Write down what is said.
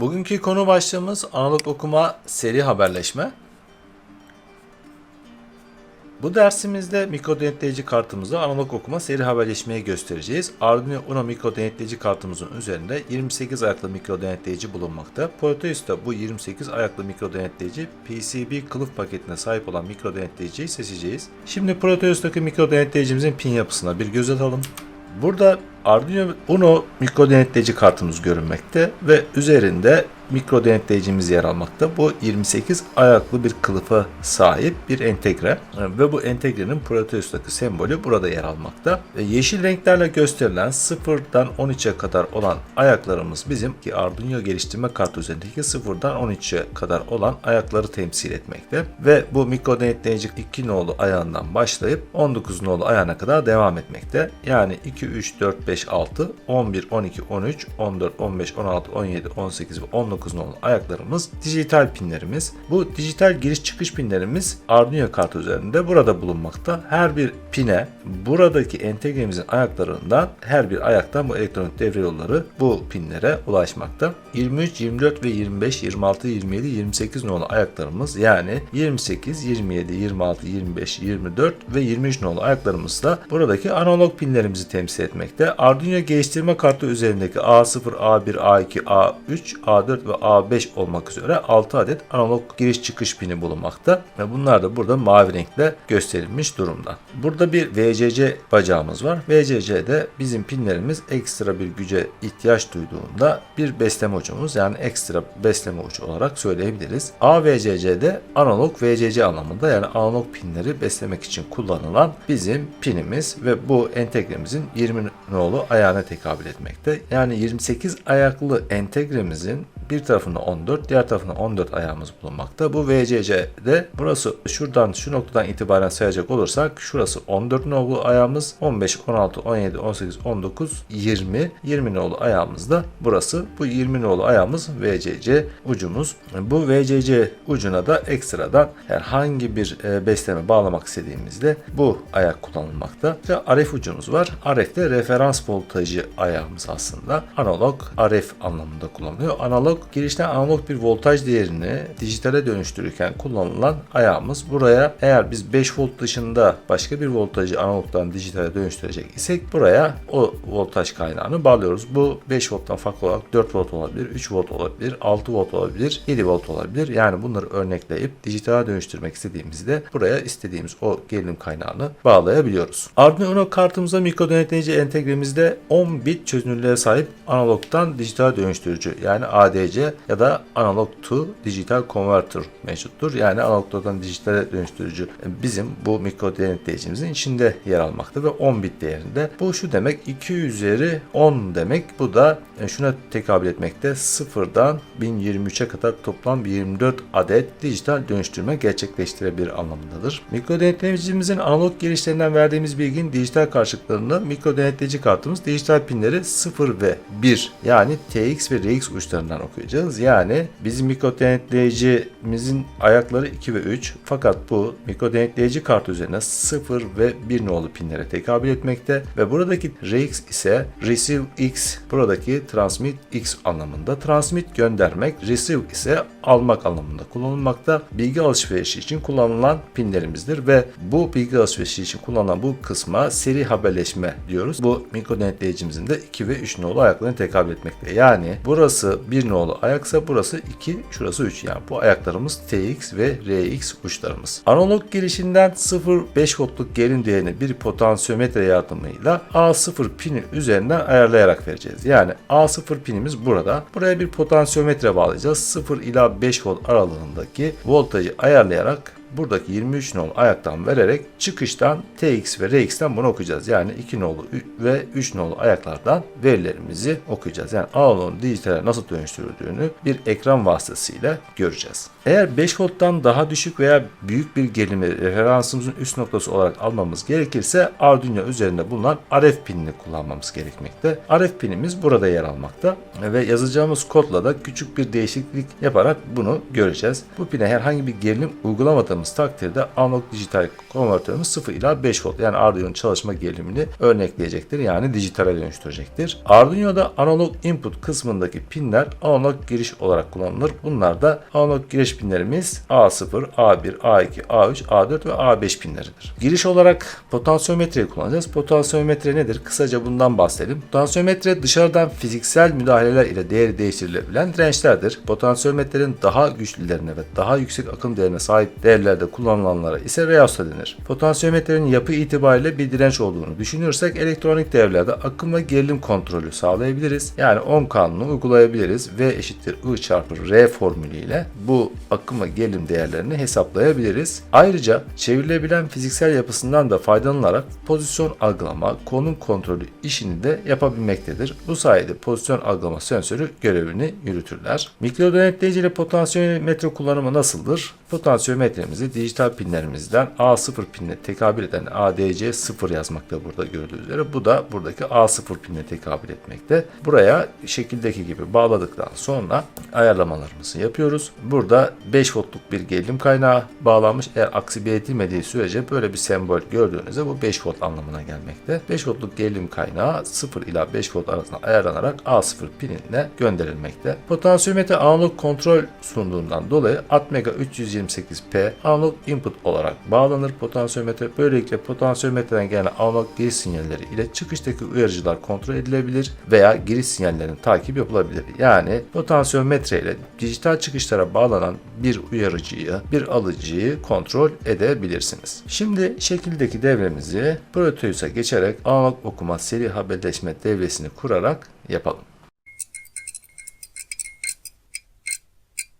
Bugünkü konu başlığımız analog okuma seri haberleşme. Bu dersimizde mikro denetleyici kartımızda analog okuma seri haberleşmeyi göstereceğiz. Arduino Uno mikro denetleyici kartımızın üzerinde 28 ayaklı mikro denetleyici bulunmakta. Proteus'ta bu 28 ayaklı mikro denetleyici PCB kılıf paketine sahip olan mikro denetleyiciyi seçeceğiz. Şimdi Proteus'taki mikro denetleyicimizin pin yapısına bir göz atalım. Burada Arduino Uno mikro denetleyici kartımız görünmekte ve üzerinde mikro denetleyicimiz yer almakta. Bu 28 ayaklı bir kılıfa sahip bir entegre ve bu entegrenin Proteus'taki sembolü burada yer almakta. Ve yeşil renklerle gösterilen 0'dan 13'e kadar olan ayaklarımız bizim ki Arduino geliştirme kartı üzerindeki 0'dan 13'e kadar olan ayakları temsil etmekte. Ve bu mikro denetleyici 2 nolu ayağından başlayıp 19 nolu ayağına kadar devam etmekte. Yani 2, 3, 4, 5, 6, 11, 12, 13, 14, 15, 16, 17, 18 ve 19 nolu ayaklarımız dijital pinlerimiz. Bu dijital giriş çıkış pinlerimiz Arduino kartı üzerinde burada bulunmakta. Her bir pine buradaki entegremizin ayaklarından her bir ayaktan bu elektronik devre yolları bu pinlere ulaşmakta. 23, 24 ve 25, 26, 27, 28 nolu ayaklarımız yani 28, 27, 26, 25, 24 ve 23 nolu ayaklarımız da buradaki analog pinlerimizi temsil etmekte. Arduino geliştirme kartı üzerindeki A0, A1, A2, A3, A4 ve A5 olmak üzere 6 adet analog giriş çıkış pini bulunmakta ve bunlar da burada mavi renkle gösterilmiş durumda. Burada bir VCC bacağımız var. VCC'de bizim pinlerimiz ekstra bir güce ihtiyaç duyduğunda bir besleme ucumuz yani ekstra besleme ucu olarak söyleyebiliriz. AVCC'de analog VCC anlamında yani analog pinleri beslemek için kullanılan bizim pinimiz ve bu entegremizin 20 nolu ayağına tekabül etmekte. Yani 28 ayaklı entegremizin bir tarafında 14, diğer tarafında 14 ayağımız bulunmakta. Bu VCC'de burası şuradan şu noktadan itibaren sayacak olursak şurası 14 nolu ayağımız, 15, 16, 17, 18, 19, 20, 20 nolu ayağımız da burası. Bu 20 nolu ayağımız VCC ucumuz. Bu VCC ucuna da ekstradan herhangi bir e, besleme bağlamak istediğimizde bu ayak kullanılmakta. Ve RF ucumuz var. RF de referans voltajı ayağımız aslında. Analog RF anlamında kullanılıyor. Analog girişten analog bir voltaj değerini dijitale dönüştürürken kullanılan ayağımız. Buraya eğer biz 5 volt dışında başka bir voltajı analogdan dijitale dönüştürecek isek buraya o voltaj kaynağını bağlıyoruz. Bu 5 volttan farklı olarak 4 volt olabilir, 3 volt olabilir, 6 volt olabilir, 7 volt olabilir. Yani bunları örnekleyip dijitale dönüştürmek istediğimizde buraya istediğimiz o gerilim kaynağını bağlayabiliyoruz. Arduino Uno kartımıza mikro denetleyici entegremizde 10 bit çözünürlüğe sahip analogdan dijital dönüştürücü yani ADC ya da analog to digital converter mevcuttur. Yani analogdan dijitale dönüştürücü bizim bu mikro denetleyicimizin içinde yer almakta ve 10 bit değerinde. Bu şu demek 2 üzeri 10 demek. Bu da e, şuna tekabül etmekte. Sıfırdan 1023'e kadar toplam 24 adet dijital dönüştürme gerçekleştirebilir anlamındadır. Mikro denetleyicimizin analog girişlerinden verdiğimiz bilginin dijital karşılıklarını mikro denetleyici kartımız dijital pinleri 0 ve 1 yani TX ve RX uçlarından okuyacağız. Yani bizim mikro denetleyicimizin ayakları 2 ve 3 fakat bu mikro denetleyici kartı üzerine 0 ve 1 nolu pinlere tekabül etmekte ve buradaki RX ise Receive X buradaki Transmit X anlamında. Transmit göndermek, Receive ise almak anlamında kullanılmakta. Bilgi alışverişi için kullanılan pinlerimizdir ve bu bilgi alışverişi için kullanılan bu kısma seri haberleşme diyoruz. Bu mikro denetleyicimizin de 2 ve 3 nolu ayaklarına tekabül etmekte. Yani burası 1 nolu ayaksa burası 2, şurası 3. Yani bu ayaklarımız TX ve RX uçlarımız. Analog girişinden 0-5 voltluk gerilim değerini bir potansiyometre yardımıyla A0 pinin üzerinden ayarlayarak vereceğiz. Yani A0 pinimiz burada. Buraya bir potansiyometre bağlayacağız. 0 ila 5 volt aralığındaki voltajı ayarlayarak buradaki 23 nolu ayaktan vererek çıkıştan TX ve RX'ten bunu okuyacağız. Yani 2 nolu ve 3 nolu ayaklardan verilerimizi okuyacağız. Yani analogun dijitale nasıl dönüştürüldüğünü bir ekran vasıtasıyla göreceğiz. Eğer 5 volttan daha düşük veya büyük bir gerilimi referansımızın üst noktası olarak almamız gerekirse Arduino üzerinde bulunan RF pinini kullanmamız gerekmekte. RF pinimiz burada yer almakta ve yazacağımız kodla da küçük bir değişiklik yaparak bunu göreceğiz. Bu pine herhangi bir gerilim uygulamadığımız kullandığımız takdirde analog dijital konvertörümüz 0 ila 5 volt yani Arduino'nun çalışma gerilimini örnekleyecektir. Yani dijitale dönüştürecektir. Arduino'da analog input kısmındaki pinler analog giriş olarak kullanılır. Bunlar da analog giriş pinlerimiz A0, A1, A2, A3, A4 ve A5 pinleridir. Giriş olarak potansiyometreyi kullanacağız. Potansiyometre nedir? Kısaca bundan bahsedelim. Potansiyometre dışarıdan fiziksel müdahaleler ile değeri değiştirilebilen dirençlerdir. Potansiyometrenin daha güçlülerine ve daha yüksek akım değerine sahip değerlerde kullanılanlara ise reosta denir. Potansiyometrenin yapı itibariyle bir direnç olduğunu düşünürsek elektronik devlerde akım ve gerilim kontrolü sağlayabiliriz. Yani ohm kanunu uygulayabiliriz. V eşittir I çarpı R formülüyle bu akım ve gerilim değerlerini hesaplayabiliriz. Ayrıca çevrilebilen fiziksel yapısından da faydalanarak pozisyon algılama, konum kontrolü işini de yapabilmektedir. Bu sayede pozisyon algılama sensörü görevini yürütürler. Mikro denetleyici ile potansiyometre kullanımı nasıldır? Potansiyometremizi dijital pinlerimizden A0 pinine tekabül eden ADC 0 yazmakta burada gördüğünüz üzere. Bu da buradaki A0 pinine tekabül etmekte. Buraya şekildeki gibi bağladıktan sonra ayarlamalarımızı yapıyoruz. Burada 5 voltluk bir gerilim kaynağı bağlanmış. Eğer aksi belirtilmediği sürece böyle bir sembol gördüğünüzde bu 5 volt anlamına gelmekte. 5 voltluk gerilim kaynağı 0 ila 5 volt arasında ayarlanarak A0 pinine gönderilmekte. Potansiyometre analog kontrol sunduğundan dolayı Atmega 328P analog input olarak bağlanır potansiyometre. Böylelikle potansiyometreden gelen analog giriş sinyalleri ile çıkıştaki uyarıcılar kontrol edilebilir veya giriş sinyallerinin takip yapılabilir. Yani potansiyometre ile dijital çıkışlara bağlanan bir uyarıcıyı, bir alıcıyı kontrol edebilirsiniz. Şimdi şekildeki devremizi Proteus'a geçerek analog okuma seri haberleşme devresini kurarak yapalım.